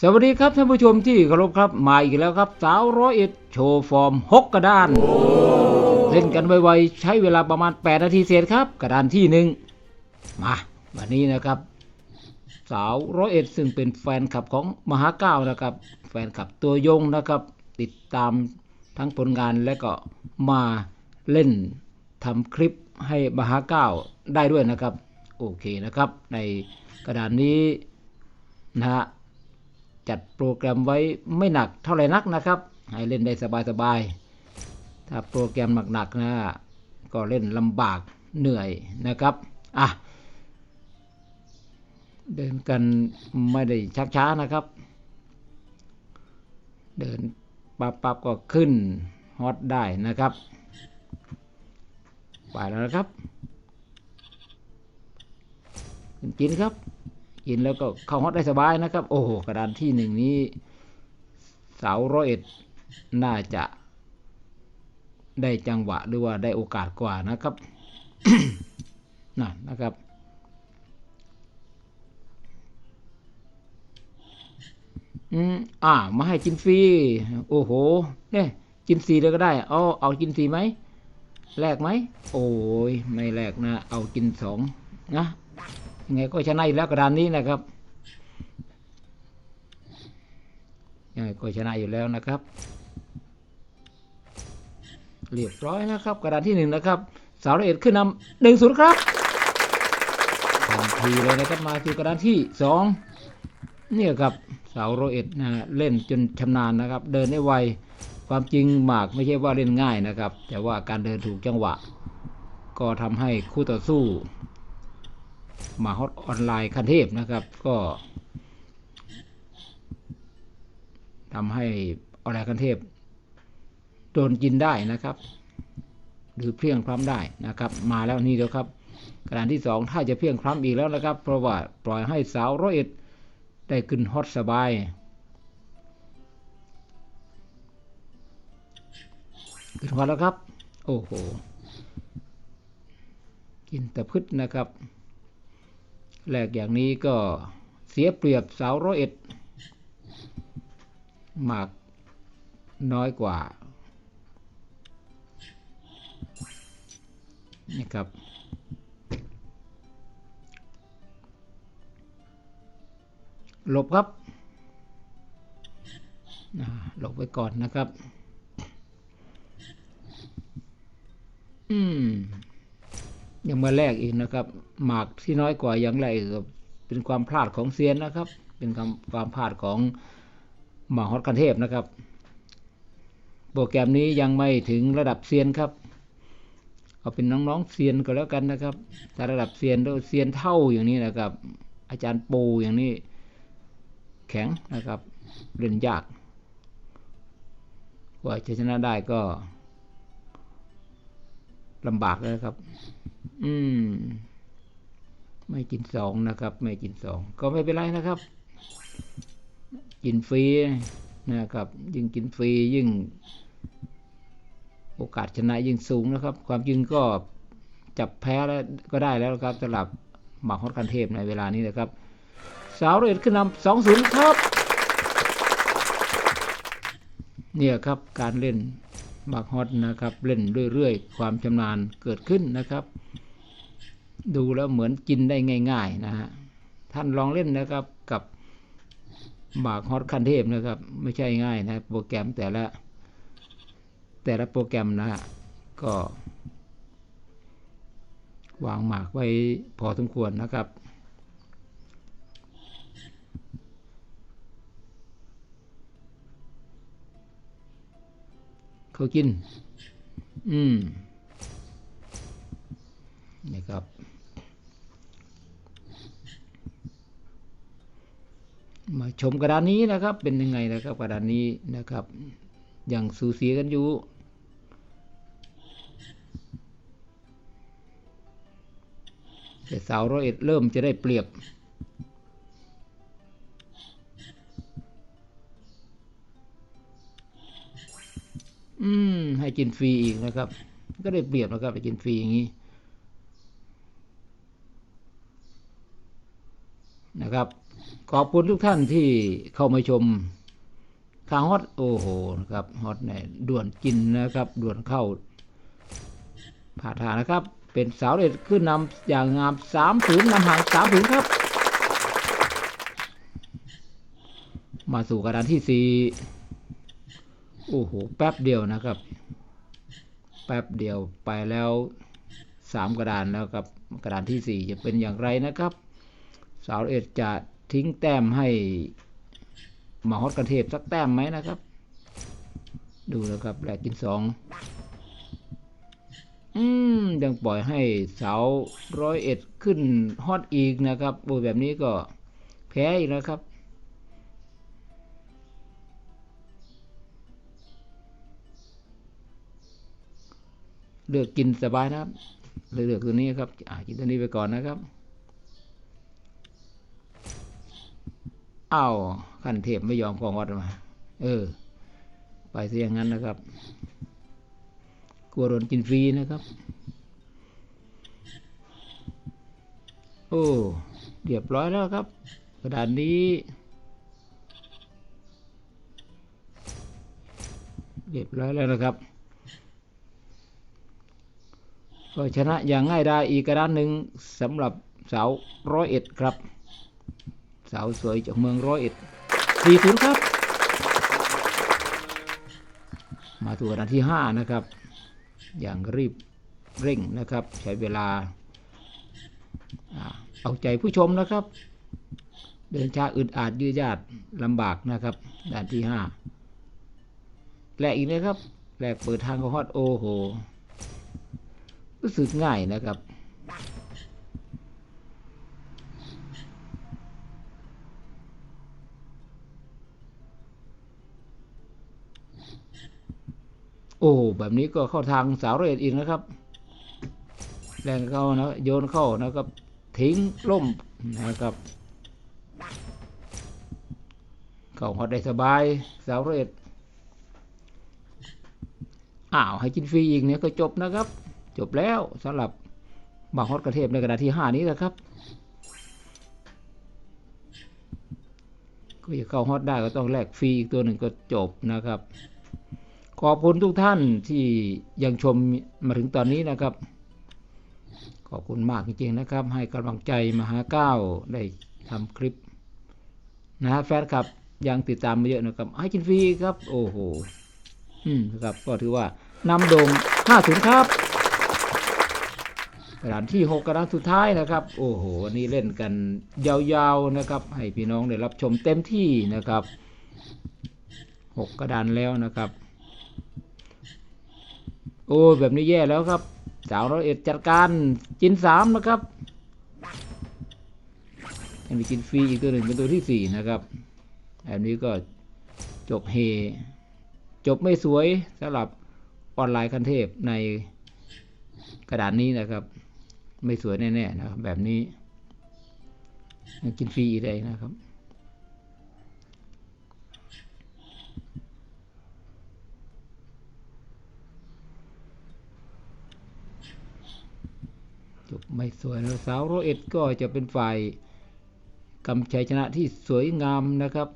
สวัสดีครับท่านผู้ชมที่เคารพครับมาอีกแล้วครับ สาวร้อยเอ็ดโชว์ฟอร์มหกกระดาน เล่นกันไวๆใช้เวลาประมาณ 8 นาทีเศษครับ กระดานที่หนึ่งมาวันนี้นะครับ สาวร้อยเอ็ดซึ่งเป็นแฟนคลับของมหาเก้านะครับ แฟนคลับตัวยงนะครับ ติดตามทั้งผลงานและก็มาเล่นทำคลิปให้มหาเก้าได้ด้วยนะครับ โอเคนะครับ ในกระดานนี้นะฮะ จัดโปรแกรมไว้ไม่หนักเท่าไหร่นักนะครับ ให้เล่นได้สบายๆ ถ้าโปรแกรมหนักๆนะก็เล่นลำบากเหนื่อยนะครับ อะ เดินกันไม่ได้ชักช้านะครับ เดินปับปับๆก็ขึ้นฮอตได้นะครับ ไปแล้วนะครับกินครับ กินแล้วก็เข้าฮอตได้สบายนะครับ โอ้โหกระดานที่หนึ่งนี้เสาร้อยเอ็ดน่าจะได้จังหวะหรือว่าได้โอกาสกว่านะครับนั่นนะครับ อืมอ่า มาให้กินฟรี โอ้โห เนี่ยกินฟรีเลยก็ได้เอาเอากินฟรีไหมแลกไหม โอ้ย ไม่แลกนะ เอากินสองนะ ไงก็ชนะอยู่แล้วกระดานนี้นะครับยังไงก็ชนะอยู่แล้วนะครับ เรียบร้อยนะครับ กระดานที่หนึ่งนะครับสาวละเอ็ดขึ้นนำหนึ่งศูนย์ครับทันทีเลยนะครับมาสู่กระดานที่สองเนี่ยครับสาวโรเอ็ดนะเล่นจนชำนาญนะครับ เดินได้ไวความจริงหมากไม่ใช่ว่าเล่นง่ายนะครับ แต่ว่าการเดินถูกจังหวะ ก็ทำให้คู่ต่อสู้ มาฮอตออนไลน์คันเทพนะครับ ก็ทำให้ออนไลน์คันเทพโดนกินได้นะครับ หรือเพียงพร้ำได้นะครับ มาแล้วนี่เดียวครับกระดานที่สองถ้าจะเพียงพร้ำอีกแล้วนะครับ เพราะว่าปล่อยให้สาวร้อยเอ็ดได้ขึ้นฮอตสบายขึ้นฮอตแล้วครับ โอ้โหกินแต่พืชนะครับ แรกอย่างนี้ก็เสียเปรียบสาวร้อยเอ็ดหมากน้อยกว่านี่ครับ หลบครับหลบไว้ก่อนนะครับ อืม ยังมาแลกอีกนะครับ หมากที่น้อยกว่าอย่างไรก็เป็นความพลาดของเซียนนะครับ เป็นความความพลาดของหมาฮอตคันเทพนะครับ โปรแกรมนี้ยังไม่ถึงระดับเซียนครับ เอาเป็นน้องๆเซียนก็แล้วกันนะครับถ้าระดับเซียนแล้วเซียนเท่าอย่างนี้นะครับ อาจารย์ปูอย่างนี้ แข็งนะครับ เล่นยากกว่าจะชนะได้ก็ลำบากเลยครับ อืม ไม่กินสองนะครับ ไม่กินสองก็ไม่เป็นไรนะครับ กินฟรีนะครับ ยิ่งกินฟรียิ่ง โอกาสชนะยิ่งสูงนะครับ ความจริงก็จับแพ้แล้วก็ได้แล้วครับสำหรับหมากฮอตคันเทพในเวลานี้นะครับ สาวเรดขึ้นนำสองศูนย์ครับ เนี่ยครับการเล่นหมากฮอตนะครับ เล่นเรื่อยๆ ความชำนาญเกิดขึ้นนะครับ ดูแล้วเหมือนกินได้ง่าย ๆ นะฮะท่านลองเล่นนะครับกับหมากฮอตคันเทพนะครับ ไม่ใช่ง่ายนะโปรแกรมแต่ละ แต่ละโปรแกรมนะฮะก็วางหมากไว้พอสมควรนะครับ เขากิน อืมนี่ครับ มาชมกระดานนี้นะครับ เป็นยังไงนะครับกระดานนี้นะครับ อย่างสูสีกันอยู่แต่สาวร้อยเอ็ดเริ่มจะได้เปรียบ อืม ให้กินฟรีอีกนะครับ ก็ได้เปรียบนะครับไปกินฟรีอย่างนี้ นะครับ ขอบคุณทุกท่านที่เข้ามาชมข่าวฮอตโอ้โหนะครับฮอตเนี่ยด่วนกินนะครับด่วนเข้าผ่าทานะครับ เป็นสาวเด็ดขึ้นนำอย่างงามสามผืนนำห่างสามผืนครับ มาสู่กระดานที่สี่โอ้โห แป๊บเดียวนะครับ แป๊บเดียวไปแล้วสามกระดานแล้วครับกระดานที่สี่จะเป็นอย่างไรนะครับสาวเอ็ดจะ ทิ้งแต้มให้หมาฮอตกระเทพสักแต้มไหมนะครับ ดูนะครับแหลกกินสองอืมยังปล่อยให้เสาร้อยเอ็ดขึ้นฮอตอีกนะครับโอ้แบบนี้ก็แพ้อีกนะครับ เลือกกินสบายนะครับเลือกตัวนี้ครับอ่ากินตัวนี้ไปก่อนนะครับ อ้าวขั้นเทพไม่ยอมกองวัดมา เออ ไปซะอย่างนั้นนะครับ กลัวโดนกินฟรีนะครับ โอ้เรียบร้อยแล้วครับ กระดานนี้ เรียบร้อยแล้วนะครับ ก็ชนะอย่างง่ายดายอีกกระดานหนึ่งสำหรับสาวร้อยเอ็ดครับ สาวสวยจากเมืองร้อยเอ็ดสี่ศูนย์ครับ มาตัวกระดานที่ห้านะครับ อย่างรีบเร่งนะครับ ใช้เวลาอเอาใจผู้ชมนะครับ เดินช้าอึดอาดยืดยาดลำบากนะครับด่านที่ห้าแหลกอีกนะครับแหลกเปิดทางของฮอตโอโห รู้สึกง่ายนะครับ โอ้แบบนี้ก็เข้าทางสาวเรศอีกนะครับ แรงเข้านะโยนเข้านะครับ ทิ้งล่มนะครับ เข้าฮอตได้สบายสาวเรศอ้าวให้กินฟรีอีกเนี่ยก็จบนะครับ จบแล้วสำหรับบางฮอตกระเทพในกระดาษที่ห้านี้นะครับก็จะเข้าฮอตได้ก็ต้องแลกฟรีอีกตัวหนึ่งก็จบนะครับ ขอบคุณทุกท่านที่ยังชมมาถึงตอนนี้นะครับ ขอบคุณมากจริงๆนะครับ ให้กำลังใจมหาเก้าได้ทำคลิปนะฮะแฟนคลับยังติดตามมาเยอะนะครับให้กินฟรีครับ โอ้โหอืมนะครับ ก็ถือว่านำโด่ง50 ครับกระดานที่6กระดานสุดท้ายนะครับ โอ้โหวันนี้เล่นกันยาวๆนะครับ ให้พี่น้องได้รับชมเต็มที่นะครับ 6 กระดานแล้วนะครับ โอ้แบบนี้แย่แล้วครับสาวร้อยเอ็ดจัดการจินสามนะครับยังมีจินฟรีอีกตัวหนึ่งเป็นตัวที่สี่นะครับแบบนี้ก็จบเฮ จบไม่สวยสำหรับออนไลน์คันเทพในกระดานนี้นะครับ ไม่สวยแน่ๆนะครับแบบนี้ กินฟรีอีกได้นะครับ จบ ไม่สวยนะสาวโรเอ็ดก็จะเป็นฝ่ายกำชัยชนะที่สวยงามนะครับ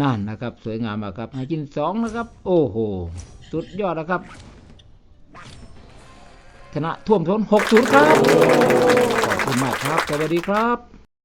นั่นนะครับสวยงามมากครับให้กินสองนะครับ โอ้โห สุดยอดนะครับ ชนะท่วมท้นหกศูนย์ครับขอบคุณมากครับ สวัสดีครับ